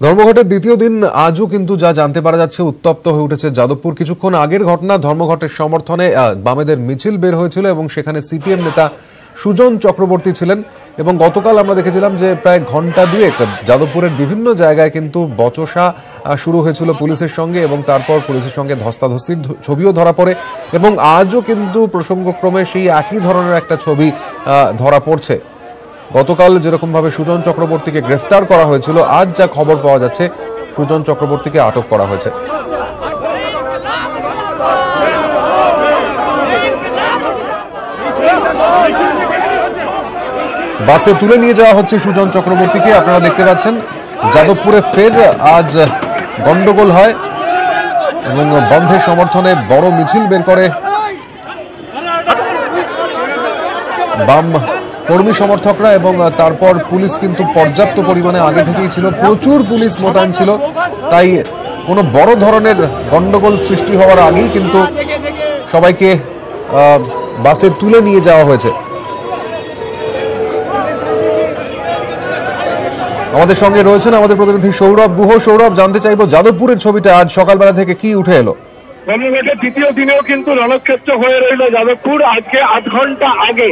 ধর্মঘটের দ্বিতীয় দিন আজও কিন্তু যা জানতে পারা যাচ্ছে, উত্তপ্ত হয়ে উঠেছে যাদবপুর। কিছুক্ষণ আগের ঘটনা, ধর্মঘটের সমর্থনে বামেদের মিছিল বের হয়েছিল এবং সেখানে সিপিএম নেতা সুজন চক্রবর্তী ছিলেন এবং গতকাল আমরা দেখেছিলাম যে প্রায় ঘণ্টা দুয়েক যাদবপুরের বিভিন্ন জায়গায় কিন্তু বচসা শুরু হয়েছিল পুলিশের সঙ্গে এবং তারপর পুলিশের সঙ্গে ধস্তাধস্তির ছবিও ধরা পড়ে এবং আজও কিন্তু প্রসঙ্গক্রমে সেই একই ধরনের একটা ছবি ধরা পড়ছে। গতকাল যেরকমভাবে সুজন চক্রবর্তীকে গ্রেফতার করা হয়েছিল, আজ যা খবর পাওয়া যাচ্ছে, সুজন চক্রবর্তীকে আটক করা হয়েছে। বাসে তুলে নিয়ে যাওয়া হচ্ছে সুজন চক্রবর্তীকে, আপনারা দেখতে পাচ্ছেন। যাদবপুরে ফের আজ গন্ডগোল হয় এবং বন্ধের সমর্থনে বড় মিছিল বের করে বাম কর্মী সমর্থকরা এবং তারপর পুলিশ কিন্তু পর্যাপ্ত পরিমাণে আগে থেকেই ছিল। প্রচুর পুলিশ মোতায়েন ছিল। তাই কোনো বড় ধরনের গন্ডগোল সৃষ্টি হওয়ার আগেই কিন্তু সবাইকে বাসে তুলে নিয়ে যাওয়া হয়েছে। আমাদের সঙ্গে রয়েছেন আমাদের প্রতিনিধি সৌরভ গুহ। সৌরভ, জানতে চাইব যাদবপুরের ছবিটা আজ সকালবেলা থেকে কি উঠে এলো? ধর্মঘটের দ্বিতীয় দিনেও কিন্তু রণক্ষেত্র হয়ে রইল যাদবপুর। আজকে আধ ঘণ্টা আগে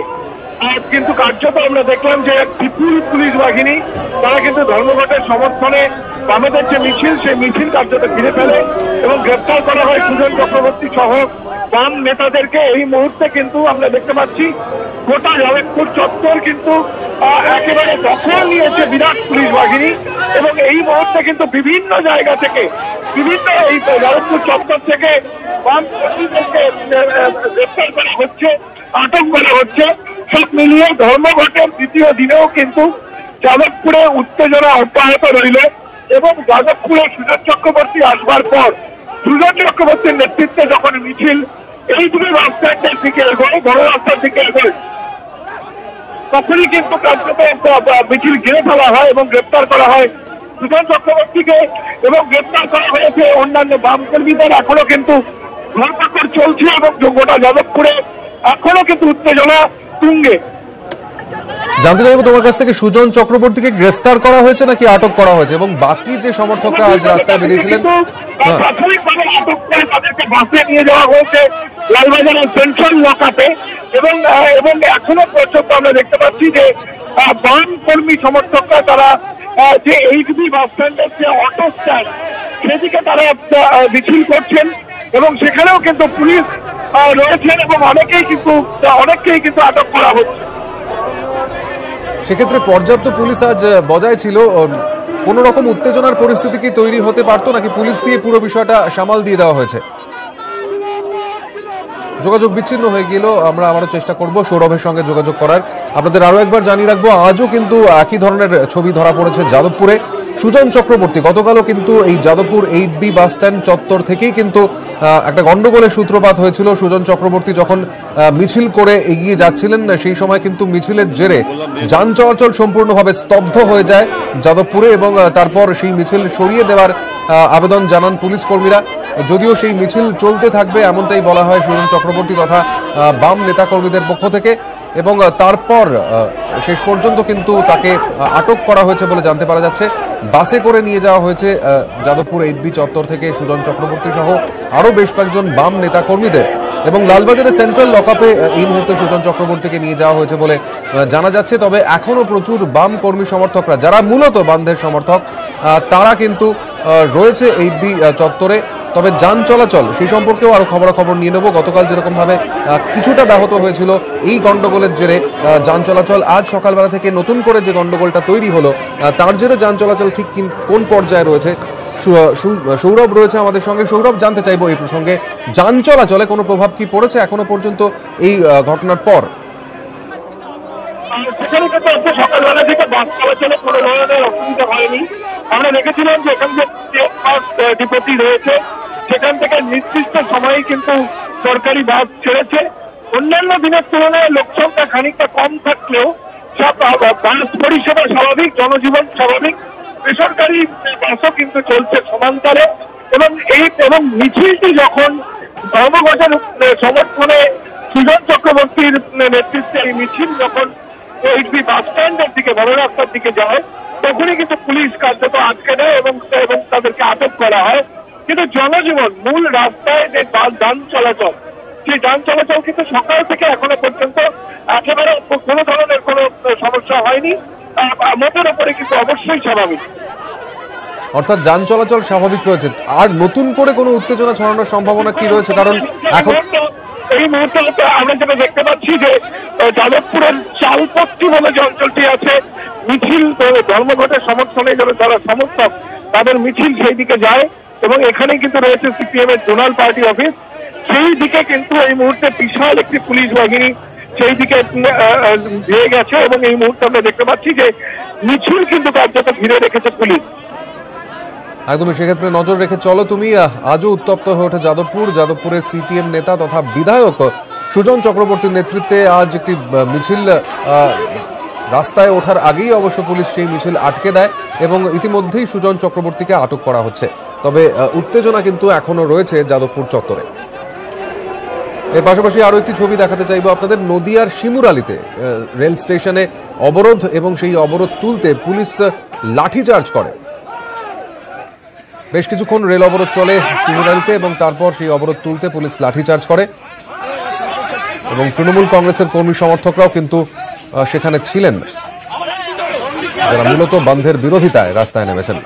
আজ কিন্তু কার্যত আমরা দেখলাম যে বিপুল পুলিশ বাহিনী, তারা কিন্তু ধর্মঘটের সমর্থনে বামেদের যে মিছিল, সেই মিছিল কার্যত ঘিরে ফেলে এবং গ্রেপ্তার করা হয় সুজন চক্রবর্তী সহ বাম নেতাদেরকে। এই মুহূর্তে কিন্তু আমরা দেখতে পাচ্ছি গোটা যাদবপুর চত্বর কিন্তু একেবারে দখল নিয়েছে বিরাট পুলিশ বাহিনী এবং এই মুহূর্তে কিন্তু বিভিন্ন জায়গা থেকে, বিভিন্ন এই যাদবপুর চত্বর থেকে বাম কর্মীদেরকে গ্রেপ্তার করা হচ্ছে, আটক করা হচ্ছে। সব মিলিয়ে ধর্মঘটের দ্বিতীয় দিনেও কিন্তু যাদবপুরে উত্তেজনা অব্যাহত রইল এবং যাদবপুরে সুজন চক্রবর্তী আসবার পর সুজন চক্রবর্তীর নেতৃত্বে যখন মিছিল, এই দুই রাস্তার দিকে এগোয়, বড় রাস্তার দিকে এগোয়, তখনই কিন্তু মিছিল ঘিরে ফেলা হয় এবং গ্রেপ্তার করা হয় সুজন চক্রবর্তীকে এবং গ্রেপ্তার করা হয়েছে অন্যান্য বাম কর্মীদের এখনও কিন্তু ধরপাকড় চলছে এবং গোটা যাদবপুরে। এখনও কিন্তু উত্তেজনা তুঙ্গে। জানতে চাইব তোমার কাছ থেকে সুজন চক্রবর্তীকে গ্রেফতার করা হয়েছে নাকি আটক করা হয়েছে? এবং বাকি যে সমর্থকরা আজ রাস্তায় বেরিয়েছিলেন হ্যাঁ। প্রাথমিকভাবে আটক করে তাদেরকে বাসে নিয়ে যাওয়া হয়েছে লালবাজারের সেন্ট্রাল লকাপে এবং এবং এখনও পর্যন্ত আমরা দেখতে পাচ্ছি যে বাম কর্মী সমর্থকরা তারা যে এইচবি বাস স্ট্যান্ডের যে অটো স্ট্যান্ড সেদিকে তারা মিছিল করছেন। এবং সেখানেও কিন্তু পুলিশ রয়েছেন এবং অনেকেই কিন্তু অনেককেই কিন্তু আটক করা হচ্ছে। সেক্ষেত্রে পর্যাপ্ত পুলিশ আজ বজায় ছিল। কোনো রকম উত্তেজনার পরিস্থিতি কি তৈরি হতে পারতো নাকি পুলিশ দিয়ে পুরো বিষয়টা সামাল দিয়ে দেওয়া হয়েছে? যোগাযোগ বিচ্ছিন্ন হয়ে গেল আমরা আবারও চেষ্টা করব সৌরভের সঙ্গে যোগাযোগ করার। আপনাদের আরও একবার জানিয়ে রাখব, আজও কিন্তু একই ধরনের ছবি ধরা পড়েছে যাদবপুরে। সুজন চক্রবর্তী, গতকালও কিন্তু এই Jadavpur eight B bus stand চত্বর থেকেই কিন্তু একটা গন্ডগোলের সূত্রপাত হয়েছিল। সুজন চক্রবর্তী যখন মিছিল করে এগিয়ে যাচ্ছিলেন, সেই সময় কিন্তু মিছিলের জেরে যান চলাচল সম্পূর্ণভাবে স্তব্ধ হয়ে যায় যাদবপুরে এবং তারপর সেই মিছিল সরিয়ে দেওয়ার আবেদন জানান পুলিশ কর্মীরা। যদিও সেই মিছিল চলতে থাকবে, এমনটাই বলা হয় সুজন চক্রবর্তী তথা বাম নেতাকর্মীদের পক্ষ থেকে। এবং তারপর শেষ পর্যন্ত কিন্তু তাকে আটক করা হয়েছে বলে জানতে পারা যাচ্ছে। বাসে করে নিয়ে যাওয়া হয়েছে যাদবপুর এইট বি চত্বর থেকে সুজন চক্রবর্তী সহ আরও বেশ কয়েকজন বাম নেতাকর্মীদের। এবং লালবাজারের সেন্ট্রাল লকআপে এই মুহূর্তে সুজন চক্রবর্তীকে নিয়ে যাওয়া হয়েছে বলে জানা যাচ্ছে। তবে এখনও প্রচুর বাম কর্মী সমর্থকরা, যারা মূলত বান্ধের সমর্থক তারা কিন্তু রয়েছে এইট বি চত্বরে। তবে যান চলাচল, সেই সম্পর্কেও আরও খবরাখবর নিয়ে নেব। গতকাল যেরকমভাবে কিছুটা ব্যাহত হয়েছিল এই গণ্ডগোলের জেরে যান চলাচল। আজ সকালবেলা থেকে নতুন করে যে গণ্ডগোলটা তৈরি হলো তার জেরে যান চলাচল ঠিক কিন- পর্যায়ে রয়েছে? সৌরভ রয়েছে আমাদের সঙ্গে। সৌরভ, জানতে চাইব এই প্রসঙ্গে, যান চলাচলে কোনো প্রভাব কি পড়েছে এখনও পর্যন্ত এই ঘটনার পর? সকালবেলা থেকে বাস চলাচলে কোনো ধরনের অসুবিধা হয়নি। আমরা দেখেছিলাম যে এখান যে ডিপোটি রয়েছে সেখান থেকে নির্দিষ্ট সময়ে কিন্তু সরকারি বাস ছেড়েছে। অন্যান্য দিনের তুলনায় লোকসংখ্যা খানিকটা কম থাকলেও সব বাস পরিষেবা স্বাভাবিক, জনজীবন স্বাভাবিক। বেসরকারি বাসও কিন্তু চলছে সমান্তরে এবং এই, এবং মিছিলটি যখন ধর্মঘটের সমর্থনে সুজন চক্রবর্তীর নেতৃত্বে এই মিছিল যখন এইচবি বাস স্ট্যান্ডের দিকে, বড় রাস্তার দিকে যায়, তখনই কিন্তু পুলিশ কার্যত আটকে দেয় এবং তাদেরকে আটক করা হয়। কিন্তু জনজীবন মূল রাস্তায় যে যান চলাচল সেই যান চলাচল কিন্তু সকাল থেকে এখনও পর্যন্ত একেবারে কোনো ধরনের কোনো সমস্যা হয়নি। মোটের উপরে কিন্তু অবশ্যই স্বাভাবিক। অর্থাৎ যান চলাচল স্বাভাবিক রয়েছে। আর নতুন করে কোনো উত্তেজনা ছড়ানোর সম্ভাবনা কি রয়েছে? কারণ এখন এই মুহূর্তে আমরা যেটা দেখতে পাচ্ছি যে যাদবপুরের চালপট্টি বলে যে অঞ্চলটি আছে মিছিল ধর্মঘটের সমর্থনে যারা যারা সমর্থক তাদের মিছিল সেই দিকে যায়। এবং এখানে কিন্তু রয়েছে সিপিএম এর জোনাল পার্টি অফিস। সেই দিকে কিন্তু এই মুহূর্তে বিশাল একটি পুলিশ বাহিনী সেই দিকে ধেয়ে গেছে এবং এই মুহূর্তে আমরা দেখতে পাচ্ছি যে মিছিল কিন্তু কার্যত ঘিরে রেখেছে পুলিশ। একদমই, সেক্ষেত্রে নজর রেখে চলো তুমি। আজও উত্তপ্ত হয়ে ওঠে যাদবপুর। যাদবপুরের সিপিএম নেতা তথা বিধায়ক সুজন চক্রবর্তীর নেতৃত্বে আজ একটি মিছিল রাস্তায় ওঠার আগেই অবশ্য পুলিশ সেই মিছিল আটকে দেয় এবং ইতিমধ্যেই সুজন চক্রবর্তীকে আটক করা হচ্ছে। তবে উত্তেজনা কিন্তু এখনও রয়েছে যাদবপুর চত্বরে। এর পাশাপাশি আরও একটি ছবি দেখাতে চাইব আপনাদের। নদিয়ার শিমুরালিতে রেল স্টেশনে অবরোধ এবং সেই অবরোধ তুলতে পুলিশ লাঠিচার্জ করে। বেশ কিছুক্ষণ রেল অবরোধ চলে শিমুরালিতে এবং তারপর সেই অবরোধ তুলতে পুলিশ লাঠিচার্জ করে। এবং তৃণমূল কংগ্রেসের কর্মী সমর্থকরাও কিন্তু সেখানে ছিলেন যারা মূলত বন্ধের বিরোধিতায় রাস্তায় নেমেছেন।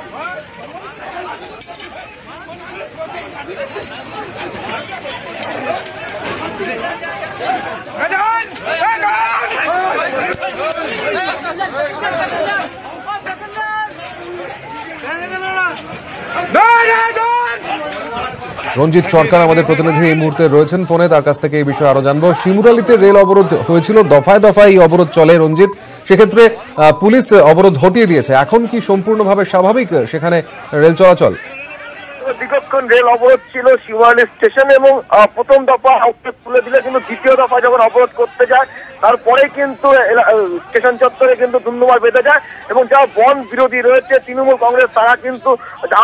রঞ্জিত সরকার আমাদের প্রতিনিধি এই মুহূর্তে রয়েছেন ফোনে। তার কাছ থেকে এই বিষয়ে আরও জানব। শিমুরালিতে রেল অবরোধ হয়েছিল। দফায় দফায় এই অবরোধ চলে রঞ্জিত। সেক্ষেত্রে পুলিশ অবরোধ হটিয়ে দিয়েছে। এখন কি সম্পূর্ণভাবে স্বাভাবিক, সেখানে রেল চলাচল? দীর্ঘক্ষণ রেল অবরোধ ছিল শিওয়ালি স্টেশন এবং প্রথম দফা আউটলেট তুলে দিলে কিন্তু দ্বিতীয় দফা যখন অবরোধ করতে যায়, তারপরে কিন্তু স্টেশন চত্বরে কিন্তু ধুন্ধুমার বেঁধে যায় এবং যা বন বিরোধী রয়েছে, তৃণমূল কংগ্রেস তারা কিন্তু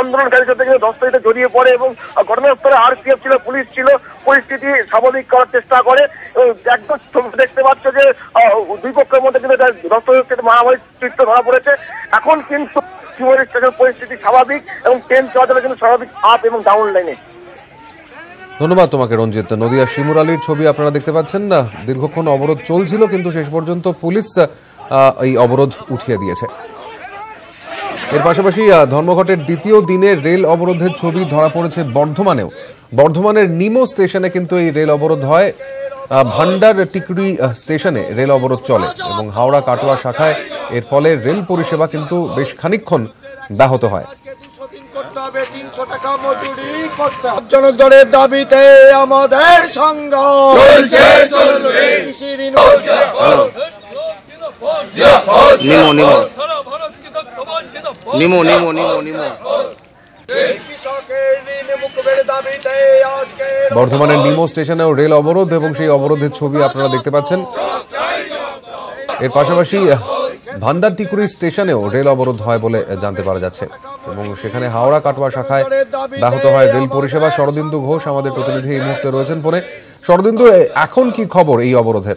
আন্দোলনকারীর সাথে কিন্তু দস্তইতে জড়িয়ে পড়ে এবং ঘটনাস্থলে আরপিএফ ছিল, পুলিশ ছিল, পরিস্থিতি স্বাভাবিক করার চেষ্টা করে এবং একদম দেখতে পাচ্ছ যে দুই পক্ষের মধ্যে কিন্তু দস্তইতে মারামারি চিত্র ধরা পড়েছে। এখন কিন্তু স্টেশন পরিস্থিতি স্বাভাবিক এবং ট্রেন চলাচলের কিন্তু স্বাভাবিক আপ এবং ডাউন লাইনে ধন্যবাদ তোমাকে, রঞ্জিত। নদিয়া শিমুরালির ছবি আপনারা দেখতে পাচ্ছেন না? দীর্ঘক্ষণ অবরোধ চলছিল, কিন্তু শেষ পর্যন্ত পুলিশ এই অবরোধ উঠিয়ে দিয়েছে। এর পাশাপাশি ধর্মঘটের দ্বিতীয় দিনে রেল অবরোধের ছবি ধরা পড়েছে বর্ধমানেও। বর্ধমানের নিমো স্টেশনে কিন্তু এই রেল অবরোধ হয়। ভান্ডার টিকরি স্টেশনে রেল অবরোধ চলে এবং হাওড়া কাটোয়া শাখায় এর ফলে রেল পরিষেবা কিন্তু বেশ খানিকক্ষণ ব্যাহত হয়। আজকে দুশো দিন করতে হবে তিনশো টাকা মজুরি করতে হবে। জনগণের দাবিতে আমাদের সংগ্রাম। নিমো নিমো। বর্ধমানের নিমো স্টেশনেও রেল অবরোধ এবং সেই অবরোধের ছবি আপনারা দেখতে পাচ্ছেন। এর পাশাপাশি ভান্ডার টিকুরি স্টেশনেও রেল অবরোধ হয় বলে জানতে পারা যাচ্ছে। এবং সেখানে হাওড়া কাটোয়া শাখায় ব্যাহত হয় রেল পরিষেবা। শরদিন্দু ঘোষ আমাদের প্রতিনিধি এই মুহূর্তে রয়েছেন ফোনে। শরদিন্দু, এখন কি খবর এই অবরোধের?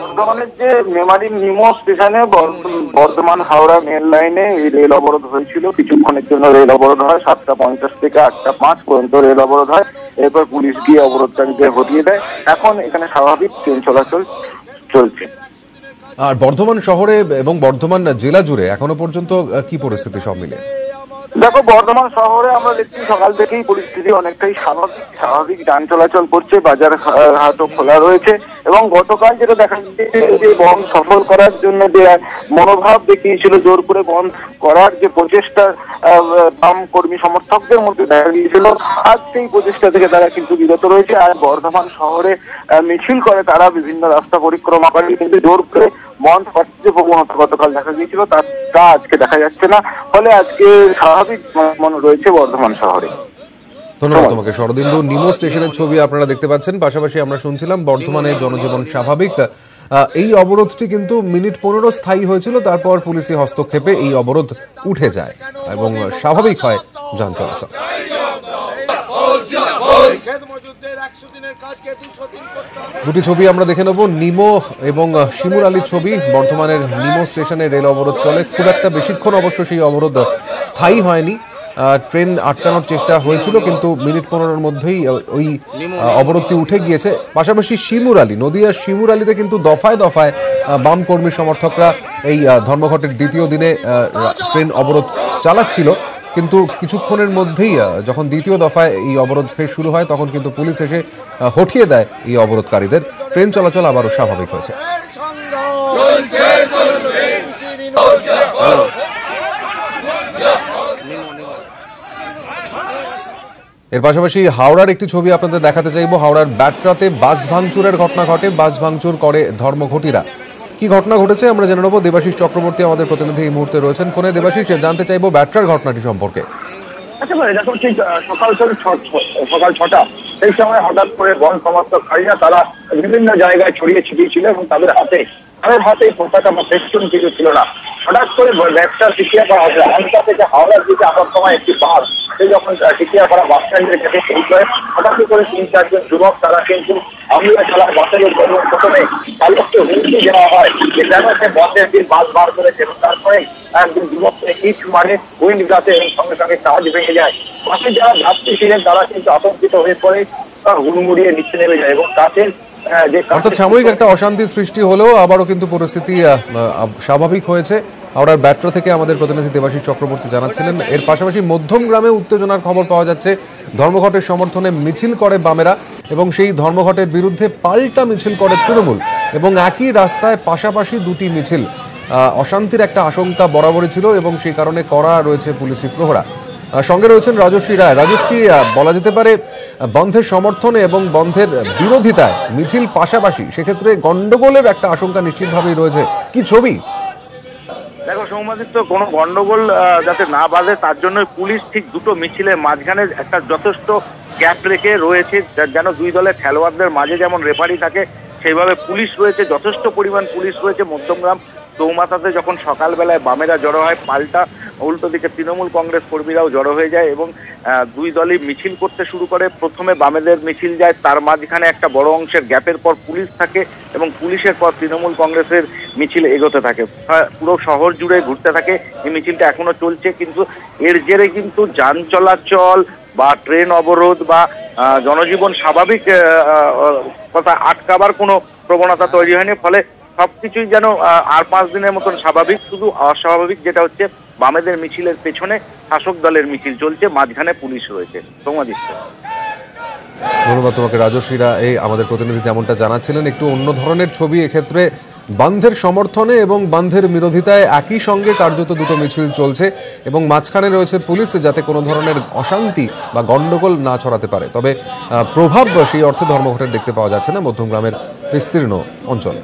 বর্ধমানের যে মেমারি নিমো স্টেশনে বর- বর্ধমান হাওড়া মেন লাইনে এই রেল অবরোধ হয়েছিল। কিছুক্ষণের জন্য রেল অবরোধ হয়। সাতটা পঞ্চাশ থেকে আটটা পাঁচ পর্যন্ত রেল অবরোধ হয়। এরপর পুলিশ গিয়ে অবরোধটাকে হটিয়ে দেয়। এখন এখানে স্বাভাবিক ট্রেন চলাচল চলছে। আর বর্ধমান শহরে এবং বর্ধমান জেলা জুড়ে এখনও পর্যন্ত কি পরিস্থিতি সব মিলে দেখো, বর্ধমান শহরে আমরা দেখছি সকাল থেকেই পরিস্থিতি অনেকটাই স্বাভাবিক স্বাভাবিক যান চলাচল করছে, বাজার হাটও খোলা রয়েছে এবং গতকাল যেটা দেখা যাচ্ছে যে বন্ধ সফল করার জন্য যে মনোভাব দেখিয়েছিল, জোর করে বন্ধ করার যে প্রচেষ্টা বাম কর্মী সমর্থকদের মধ্যে দেখা গিয়েছিল, আজ সেই প্রচেষ্টা থেকে তারা কিন্তু বিরত রয়েছে। আর বর্ধমান শহরে মিছিল করে তারা বিভিন্ন রাস্তা পরিক্রমা করে, কিন্তু জোর করে বন্ধ করার যে প্রবণতা গতকাল দেখা গিয়েছিল তা আজকে দেখা যাচ্ছে না। ফলে আজকে স্বাভাবিক মনে রয়েছে বর্ধমান শহরে। ধন্যবাদ। তোমাকে শরদিন্দু। নিমো স্টেশনের ছবি আপনারা দেখতে পাচ্ছেন। পাশাপাশি আমরা শুনছিলাম বর্ধমানে জনজীবন স্বাভাবিক। আহ, এই অবরোধটি কিন্তু মিনিট পনেরো স্থায়ী হয়েছিল তারপর পুলিশি হস্তক্ষেপে এই অবরোধ উঠে যায় এবং স্বাভাবিক হয় যান চলাচল খেত মজুরদের একশো দিনের কাজ আজকে দুশো দিন করতে হবে দুটি ছবি আমরা দেখে নেব নিমো এবং শিমুর আলীর ছবি। বর্ধমানের নিমো স্টেশনে রেল অবরোধ চলে। খুব একটা বেশিক্ষণ অবশ্য সেই অবরোধ স্থায়ী হয়নি। আহ, ট্রেন আটকানোর চেষ্টা হয়েছিল কিন্তু মিনিট পনেরোর মধ্যেই ওই অবরোধটি উঠে গিয়েছে। পাশাপাশি শিমুর আলী নদিয়ার শিমুর আলীতে কিন্তু দফায় দফায় বাম কর্মী সমর্থকরা এই ধর্মঘটের দ্বিতীয় দিনে ট্রেন অবরোধ চালাচ্ছিল। কিন্তু কিছুক্ষণের মধ্যেই যখন দ্বিতীয় দফায় এই অবরোধ ফের শুরু হয়, তখন কিন্তু পুলিশ এসে হঠিয়ে দেয় এই অবরোধকারীদের। ট্রেন চলাচল আবারও স্বাভাবিক হয়েছে। এর পাশাপাশি হাওড়ার একটি ছবি আপনাদের দেখাতে চাইব। হাওড়ার ব্যাটরাতে বাস ভাঙচুরের ঘটনা ঘটে। বাস ভাঙচুর করে ধর্মঘটিরা। কি ঘটনা ঘটেছে আমরা জেনে নেব। দেবাশিস চক্রবর্তী আমাদের প্রতিনিধি এই মুহূর্তে রয়েছেন। ফোনে দেবাশিস, জানতে চাইব ব্যাটরার ঘটনাটি সম্পর্কে। আচ্ছা ঠিক সকাল সকাল ছটা, সেই সময় হঠাৎ করে বন সমর্থককারীরা তারা বিভিন্ন জায়গায় ছড়িয়ে ছিটিয়েছিল এবং তাদের হাতে কারোর হাতে পতাকা বা পেস্টুন কিছু ছিল না। হঠাৎ করে ব্যবসার টিকিয়াপাড়া হবে আমতা থেকে হাওড়ার দিকে আসার সময় একটি বাস, সে যখন টিকিয়াপাড়া বাস স্ট্যান্ডের কাছে পৌঁছয়, হঠাৎ করে তিন চারজন যুবক, তারা কিন্তু আমরা চালা বাসের এবং প্রথমে চালককে হুমকি দেওয়া হয় যে যেন সে বসের দিন বাস বার করেছে এবং তারপরে একজন যুবককে ইট মারে উইন্ড গাছে এবং সঙ্গে সঙ্গে চার্জ ভেঙে যায়। পাশে যারা যাত্রী ছিলেন, তারা কিন্তু আতঙ্কিত হয়ে পড়ে, তারা হুড়মুড়িয়ে নিচে নেমে যায় এবং কাছের অর্থাৎ সাময়িক একটা অশান্তি সৃষ্টি হলেও আবারও কিন্তু পরিস্থিতি স্বাভাবিক হয়েছে। হাওড়ার ব্যাটরা থেকে আমাদের প্রতিনিধি দেবাশিস চক্রবর্তী জানাচ্ছিলেন, এর পাশাপাশি মধ্যম গ্রামে উত্তেজনার খবর পাওয়া যাচ্ছে। ধর্মঘটের সমর্থনে মিছিল করে বামেরা এবং সেই ধর্মঘটের বিরুদ্ধে পাল্টা মিছিল করে তৃণমূল। এবং একই রাস্তায় পাশাপাশি দুটি মিছিল। অশান্তির একটা আশঙ্কা বরাবরই ছিল এবং সেই কারণে করা রয়েছে পুলিশি প্রহরা। সঙ্গে রয়েছেন রাজশ্রী রায়। রাজশ্রী বলা যেতে পারে বন্ধের সমর্থনে এবং বন্ধের বিরোধিতায় মিছিল পাশাপাশি সেক্ষেত্রে গন্ডগোলের একটা আশঙ্কা নিশ্চিতভাবেই রয়েছে। কি ছবি? দেখো সৌমাদিত্য কোনো গন্ডগোল যাতে না বাজে তার জন্য পুলিশ ঠিক দুটো মিছিলের মাঝখানে একটা যথেষ্ট গ্যাপ রেখে রয়েছে যেন দুই দলের খেলোয়াড়দের মাঝে যেমন রেফারি থাকে, সেইভাবে পুলিশ রয়েছে, যথেষ্ট পরিমাণ পুলিশ রয়েছে মধ্যমগ্রাম চৌমাথাতে যখন সকালবেলায় বামেরা জড়ো হয়, পাল্টা উল্টো দিকে তৃণমূল কংগ্রেস কর্মীরাও জড়ো হয়ে যায় এবং দুই দলই মিছিল করতে শুরু করে। প্রথমে বামেদের মিছিল যায়, তার মাঝখানে একটা বড় অংশের গ্যাপের পর পুলিশ থাকে এবং পুলিশের পর তৃণমূল কংগ্রেসের মিছিল এগোতে থাকে। পুরো শহর জুড়ে ঘুরতে থাকে। এই মিছিলটা এখনও চলছে কিন্তু এর জেরে কিন্তু যান চলাচল বা ট্রেন অবরোধ বা জনজীবন স্বাভাবিক কথা আটকাবার কোনো প্রবণতা তৈরি হয়নি। ফলে সবকিছুই যেন আর পাঁচ দিনের মতন স্বাভাবিক, শুধু অস্বাভাবিক যেটা হচ্ছে, বামেদের মিছিলের পেছনে শাসক দলের মিছিল চলছে, মাঝখানে পুলিশ রয়েছে। সমাদিত্য ধন্যবাদ তোমাকে, রাজশ্রীরা। এই আমাদের প্রতিনিধি যেমনটা জানাচ্ছিলেন, একটু অন্য ধরনের ছবি এক্ষেত্রে বান্ধের সমর্থনে এবং বান্ধের বিরোধিতায় একই সঙ্গে কার্যত দুটো মিছিল চলছে এবং মাঝখানে রয়েছে পুলিশ, যাতে কোনো ধরনের অশান্তি বা গণ্ডগোল না ছড়াতে পারে। তবে প্রভাব সেই অর্থে ধর্মঘটের দেখতে পাওয়া যাচ্ছে না মধ্যমগ্রামের বিস্তীর্ণ অঞ্চলে।